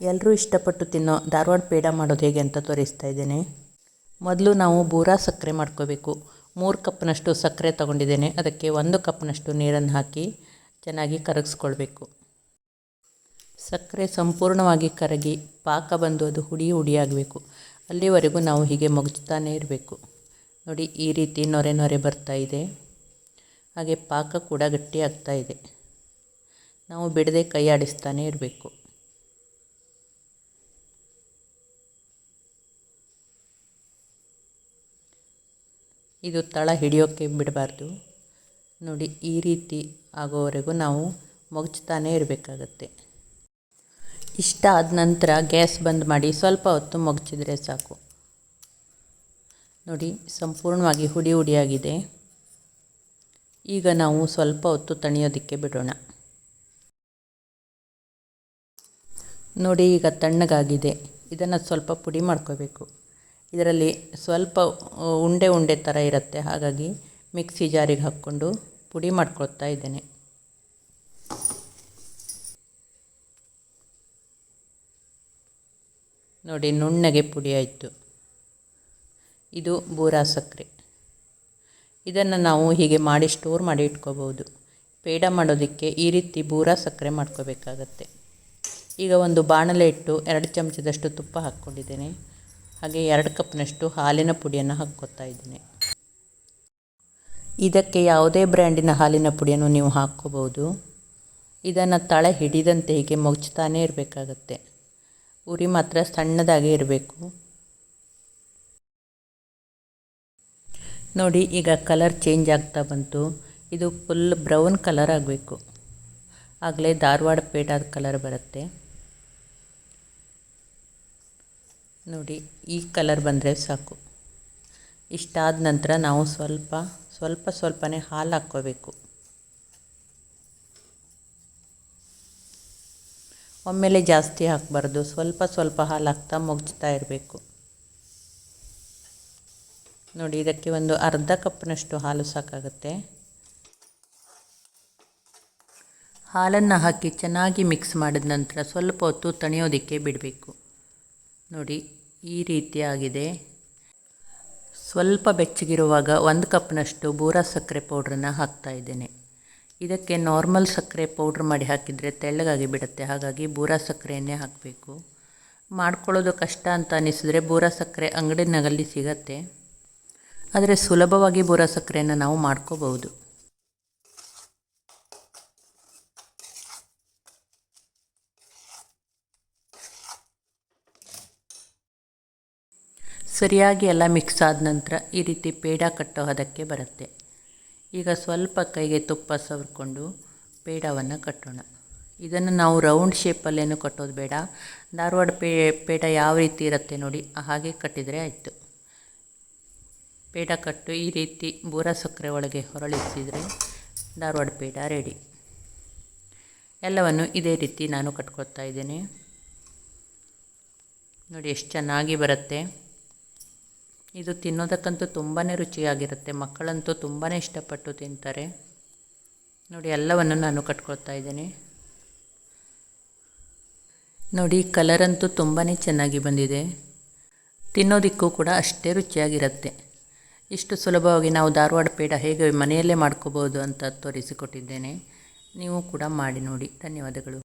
ಎಲ್ಲರೂ ಇಷ್ಟಪಟ್ಟು ತಿನ್ನೋ ಧಾರವಾಡ ಪೇಡ ಮಾಡೋದು ಹೇಗೆ ಅಂತ ತೋರಿಸ್ತಾ ಇದ್ದೇನೆ. ಮೊದಲು ನಾವು ಬೂರಾ ಸಕ್ಕರೆ ಮಾಡ್ಕೋಬೇಕು. ಮೂರು ಕಪ್ನಷ್ಟು ಸಕ್ಕರೆ ತಗೊಂಡಿದ್ದೇನೆ. ಅದಕ್ಕೆ ಒಂದು ಕಪ್ನಷ್ಟು ನೀರನ್ನು ಹಾಕಿ ಚೆನ್ನಾಗಿ ಕರಗಿಸ್ಕೊಳ್ಬೇಕು. ಸಕ್ಕರೆ ಸಂಪೂರ್ಣವಾಗಿ ಕರಗಿ ಪಾಕ ಬಂದು ಅದು ಹುಡಿ ಹುಡಿಯಾಗಬೇಕು ಅಲ್ಲಿವರೆಗೂ ನಾವು ಹೀಗೆ ಮಗುಚ್ತಾನೇ ಇರಬೇಕು. ನೋಡಿ, ಈ ರೀತಿ ನೊರೆ ನೊರೆ ಬರ್ತಾ ಇದೆ. ಹಾಗೆ ಪಾಕ ಕೂಡ ಗಟ್ಟಿ ಆಗ್ತಾ ಇದೆ. ನಾವು ಬಿಡದೆ ಕೈ ಆಡಿಸ್ತಾನೆ ಇರಬೇಕು. ಇದು ತಳ ಹಿಡಿಯೋಕ್ಕೆ ಬಿಡಬಾರ್ದು. ನೋಡಿ, ಈ ರೀತಿ ಆಗೋವರೆಗೂ ನಾವು ಮಗುಚ್ತಾನೇ ಇರಬೇಕಾಗತ್ತೆ. ಇಷ್ಟ ಆದ ನಂತರ ಗ್ಯಾಸ್ ಬಂದ್ ಮಾಡಿ ಸ್ವಲ್ಪ ಹೊತ್ತು ಮಗುಚಿದ್ರೆ ಸಾಕು. ನೋಡಿ, ಸಂಪೂರ್ಣವಾಗಿ ಹುಡಿ ಹುಡಿಯಾಗಿದೆ. ಈಗ ನಾವು ಸ್ವಲ್ಪ ಹೊತ್ತು ತಣಿಯೋದಕ್ಕೆ ಬಿಡೋಣ. ನೋಡಿ, ಈಗ ತಣ್ಣಗಾಗಿದೆ. ಇದನ್ನು ಸ್ವಲ್ಪ ಪುಡಿ ಮಾಡ್ಕೋಬೇಕು. ಇದರಲ್ಲಿ ಸ್ವಲ್ಪ ಉಂಡೆ ಉಂಡೆ ಥರ ಇರುತ್ತೆ. ಹಾಗಾಗಿ ಮಿಕ್ಸಿ ಜಾರಿಗೆ ಹಾಕ್ಕೊಂಡು ಪುಡಿ ಮಾಡ್ಕೊಳ್ತಾ ಇದ್ದೇನೆ. ನೋಡಿ, ನುಣ್ಣಗೆ ಪುಡಿ ಆಯಿತು. ಇದು ಬೂರಾ ಸಕ್ಕರೆ ಇದನ್ನು ನಾವು ಹೀಗೆ ಮಾಡಿ ಸ್ಟೋರ್ ಮಾಡಿ ಇಟ್ಕೋಬೋದು ಪೇಡ ಮಾಡೋದಕ್ಕೆ ಈ ರೀತಿ ಬೂರಾ ಸಕ್ಕರೆ ಮಾಡ್ಕೋಬೇಕಾಗತ್ತೆ. ಈಗ ಒಂದು ಬಾಣಲೆ ಇಟ್ಟು ಎರಡು ಚಮಚದಷ್ಟು ತುಪ್ಪ ಹಾಕ್ಕೊಂಡಿದ್ದೇನೆ. ಹಾಗೆ ಎರಡು ಕಪ್ನಷ್ಟು ಹಾಲಿನ ಪುಡಿಯನ್ನು ಹಾಕ್ಕೊತಾ ಇದ್ದೀನಿ. ಇದಕ್ಕೆ ಯಾವುದೇ ಬ್ರ್ಯಾಂಡಿನ ಹಾಲಿನ ಪುಡಿಯನ್ನು ನೀವು ಹಾಕ್ಕೋಬೋದು ಇದನ್ನು ತಳೆ ಹಿಡಿದಂತೆ ಹೀಗೆ ಮಗುಚ್ತಾನೇ ಇರಬೇಕಾಗತ್ತೆ. ಉರಿ ಮಾತ್ರ ಸಣ್ಣದಾಗೇ ಇರಬೇಕು. ನೋಡಿ, ಈಗ ಕಲರ್ ಚೇಂಜ್ ಆಗ್ತಾ ಬಂತು. ಇದು ಫುಲ್ ಬ್ರೌನ್ ಕಲರ್ ಆಗಬೇಕು. ಆಗಲೇ ಧಾರವಾಡ ಪೇಟಾದ ಕಲರ್ ಬರುತ್ತೆ. ನೋಡಿ, ಈ ಕಲರ್ ಬಂದರೆ ಸಾಕು. ಇಷ್ಟಾದ ನಂತರ ನಾವು ಸ್ವಲ್ಪ ಸ್ವಲ್ಪ ಸ್ವಲ್ಪನೇ ಹಾಲು ಹಾಕ್ಕೋಬೇಕು. ಒಮ್ಮೆಲೆ ಜಾಸ್ತಿ ಹಾಕಬಾರ್ದು, ಸ್ವಲ್ಪ ಸ್ವಲ್ಪ ಹಾಲು ಹಾಕ್ತಾ ಮುಗಿಸ್ತಾ ಇರಬೇಕು. ನೋಡಿ, ಇದಕ್ಕೆ ಒಂದು ಅರ್ಧ ಕಪ್ನಷ್ಟು ಹಾಲು ಸಾಕಾಗುತ್ತೆ. ಹಾಲನ್ನು ಹಾಕಿ ಚೆನ್ನಾಗಿ ಮಿಕ್ಸ್ ಮಾಡಿದ ನಂತರ ಸ್ವಲ್ಪ ಹೊತ್ತು ತಣಿಯೋದಕ್ಕೆ ಬಿಡಬೇಕು. ನೋಡಿ ಈ ರೀತಿಯಾಗಿದೆ. ಸ್ವಲ್ಪ ಬೆಚ್ಚಗಿರುವಾಗ ಒಂದು ಕಪ್ನಷ್ಟು ಬೂರಾ ಸಕ್ಕರೆ ಪೌಡ್ರನ್ನ ಹಾಕ್ತಾ ಇದ್ದೇನೆ. ಇದಕ್ಕೆ ನಾರ್ಮಲ್ ಸಕ್ಕರೆ ಪೌಡ್ರ್ ಮಾಡಿ ಹಾಕಿದರೆ ತೆಳ್ಳಗಾಗಿ ಬಿಡುತ್ತೆ. ಹಾಗಾಗಿ ಬೂರಾ ಸಕ್ಕರೆಯನ್ನೇ ಹಾಕಬೇಕು. ಮಾಡ್ಕೊಳ್ಳೋದು ಕಷ್ಟ ಅಂತ ಅನ್ನಿಸಿದ್ರೆ ಬೂರಾ ಸಕ್ಕರೆ ಅಂಗಡಿನಗಲ್ಲಿ ಸಿಗತ್ತೆ. ಆದರೆ ಸುಲಭವಾಗಿ ಬೂರಾ ಸಕ್ಕರೆಯನ್ನು ನಾವು ಮಾಡ್ಕೋಬಹುದು. ಸರಿಯಾಗಿ ಎಲ್ಲ ಮಿಕ್ಸ್ ಆದ ನಂತರ ಈ ರೀತಿ ಪೇಡ ಕಟ್ಟೋ ಹದಕ್ಕೆ ಬರುತ್ತೆ. ಈಗ ಸ್ವಲ್ಪ ಕೈಗೆ ತುಪ್ಪ ಸವರ್ಕೊಂಡು ಪೇಡವನ್ನು ಕಟ್ಟೋಣ. ಇದನ್ನು ನಾವು ರೌಂಡ್ ಶೇಪಲ್ಲೇನು ಕಟ್ಟೋದು ಬೇಡ. ಧಾರವಾಡ ಪೇ, ಪೇಡ ಯಾವ ರೀತಿ ಇರುತ್ತೆ ನೋಡಿ ಹಾಗೆ ಕಟ್ಟಿದರೆ ಆಯಿತು. ಪೇಡ ಕಟ್ಟು ಈ ರೀತಿ ಬೂರ ಸಕ್ಕರೆ ಒಳಗೆ ಹೊರಳಿಸಿದರೆ ಧಾರವಾಡ ಪೇಡ ರೆಡಿ ಎಲ್ಲವನ್ನು ಇದೇ ರೀತಿ ನಾನು ಕಟ್ಕೊಳ್ತಾ ಇದ್ದೇನೆ. ನೋಡಿ, ಎಷ್ಟು ಚೆನ್ನಾಗಿ ಬರುತ್ತೆ. ಇದು ತಿನ್ನೋದಕ್ಕಂತೂ ತುಂಬಾ ರುಚಿಯಾಗಿರುತ್ತೆ. ಮಕ್ಕಳಂತೂ ತುಂಬಾ ಇಷ್ಟಪಟ್ಟು ತಿಂತಾರೆ. ನೋಡಿ, ಎಲ್ಲವನ್ನು ನಾನು ಕಟ್ಕೊಳ್ತಾ ಇದ್ದೀನಿ. ನೋಡಿ ಕಲರಂತೂ ತುಂಬಾ ಚೆನ್ನಾಗಿ ಬಂದಿದೆ. ತಿನ್ನೋದಕ್ಕೂ ಕೂಡ ಅಷ್ಟೇ ರುಚಿಯಾಗಿರುತ್ತೆ. ಇಷ್ಟು ಸುಲಭವಾಗಿ ನಾವು ಧಾರವಾಡ ಪೇಡ ಹೇಗೆ ಮನೆಯಲ್ಲೇ ಮಾಡ್ಕೋಬೋದು ಅಂತ ತೋರಿಸಿಕೊಟ್ಟಿದ್ದೇನೆ. ನೀವು ಕೂಡ ಮಾಡಿ ನೋಡಿ. ಧನ್ಯವಾದಗಳು.